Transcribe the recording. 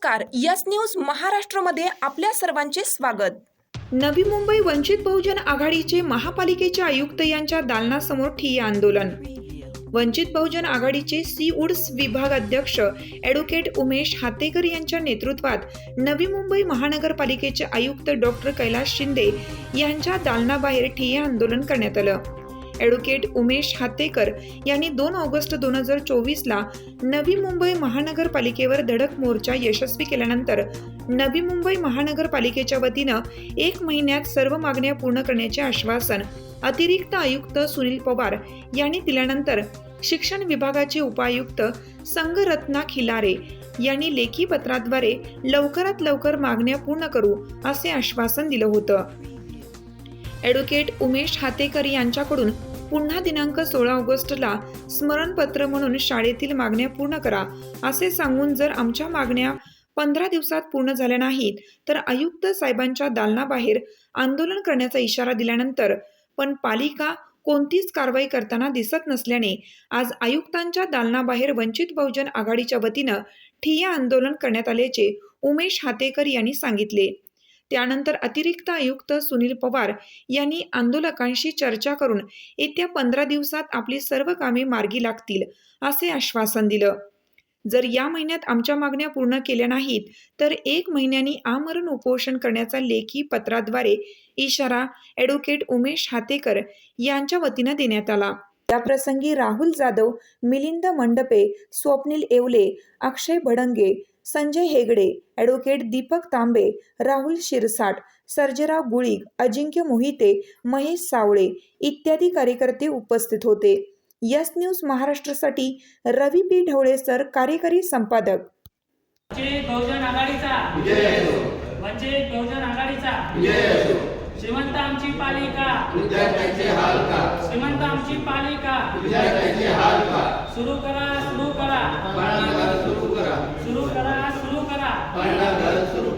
नमस्कार. Yes news महाराष्ट्रमध्ये आपल्या सर्वांचे स्वागत. नवी मुंबई वंचित बहुजन आघाडीचे महापालिकेचे आयुक्त यांच्या दालनासमोर ठिय्या आंदोलन. वंचित बहुजन आघाडीचे सी उड्स विभाग अध्यक्ष ॲडव्होकेट उमेश हातेकर यांच्या नेतृत्वात नवी मुंबई महानगरपालिकेचे आयुक्त डॉक्टर कैलास शिंदे यांच्या दालनाबाहेर ठिय्या आंदोलन करण्यात आलं. ॲडव्होकेट उमेश हातेकर यांनी दोन ऑगस्ट दोन हजार चोवीसला नवी मुंबई महानगरपालिकेवर धडक मोर्चा यशस्वी केल्यानंतर नवी मुंबई महानगरपालिकेच्या वतीनं एक महिन्यात सर्व मागण्या पूर्ण करण्याचे आश्वासन अतिरिक्त आयुक्त सुनील पवार यांनी दिल्यानंतर शिक्षण विभागाचे उपायुक्त संगरत्ना खिलारे यांनी लेखी पत्राद्वारे लवकरात लवकर मागण्या पूर्ण करू असे आश्वासन दिलं होतं. ॲडव्होकेट उमेश हातेकर यांच्याकडून पुन्हा दिनांक सोळा ऑगस्टला स्मरणपत्र म्हणून शाळेतील मागण्या पूर्ण करा. असे सांगून जर आमच्या मागण्या पंधरा दिवसात पूर्ण झाल्या नाहीत तर आयुक्त साहेबांच्या दालनाबाहेर आंदोलन करण्याचा इशारा दिल्यानंतर पण पालिका कोणतीच कारवाई करताना दिसत नसल्याने आज आयुक्तांच्या दालनाबाहेर वंचित बहुजन आघाडीच्या वतीनं ठिय्या आंदोलन करण्यात आल्याचे उमेश हातेकर यांनी सांगितले. त्यानंतर अतिरिक्त आयुक्त सुनील पवार यांनी आंदोलकांशी चर्चा करून येत्या पंधरा दिवसात आपली सर्व कामे मार्गी लागतील असे आश्वासन दिलं. जर या महिन्यात आमच्या मागण्या पूर्ण केल्या नाहीत तर एक महिन्यानी आमरण उपोषण करण्याचा लेखी पत्राद्वारे इशारा ॲडव्होकेट उमेश हातेकर यांच्या वतीनं देण्यात आला. याप्रसंगी राहुल जाधव मिलिंद मंडपे स्वप्नील येवले अक्षय भडंगे संजय हेगडे ॲडव्होकेट दीपक तांबे राहुल शिरसाट सर्जेराव गुळीक अजिंक्य मोहिते महेश सावळे इत्यादी कार्यकर्ते उपस्थित होते. यस न्यूज महाराष्ट्रासाठी रवी पी ढवळे सर कार्यकारी संपादक. म्हणजे बहुजन आघाडीचा. वंचित बहुजन आघाडीचा. श्रीमंत आमची पालिका. श्रीमंत आमची पालिका. सुरू करा सुरू करा. सुरू करा सुरू करा. पहिला घर सुरू